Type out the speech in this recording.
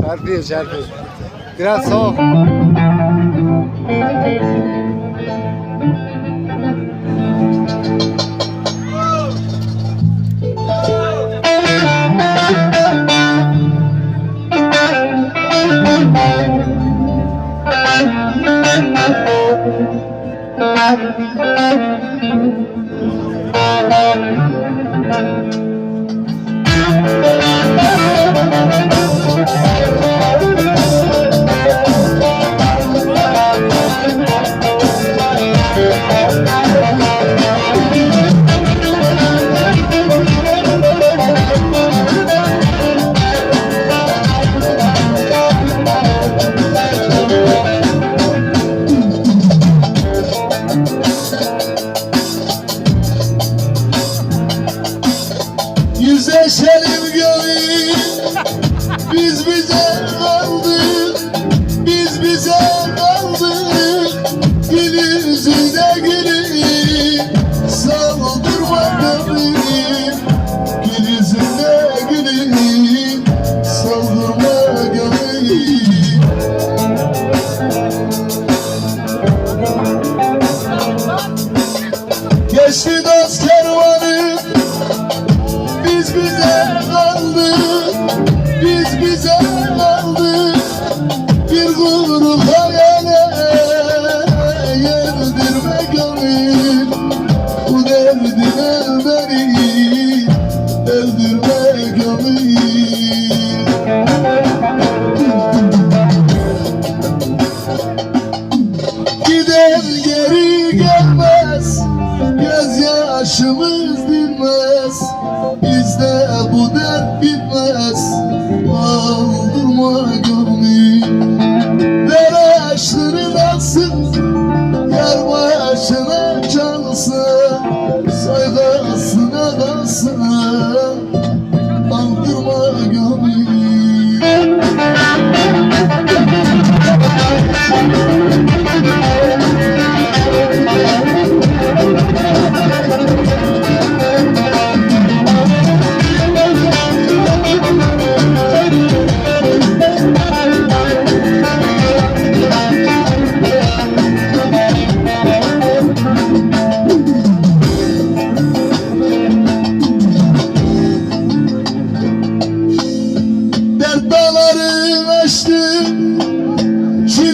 Çarpıyor çarpıyor. Biraz soğuk. Yüzleşelim gönül Biz bize kaldık Biz bize kaldık. Gül yüzüne gülüm Saldırma beni Gül yüzüne gülüm Saldırma gönül Geçti dost kervanı bize kaldı Biz bize kaldı. Bir gurur hayale Yerdirme gönül. Bu derdine beni Öldürme gönül. Giden geri gelmez Gözyaşımız bizde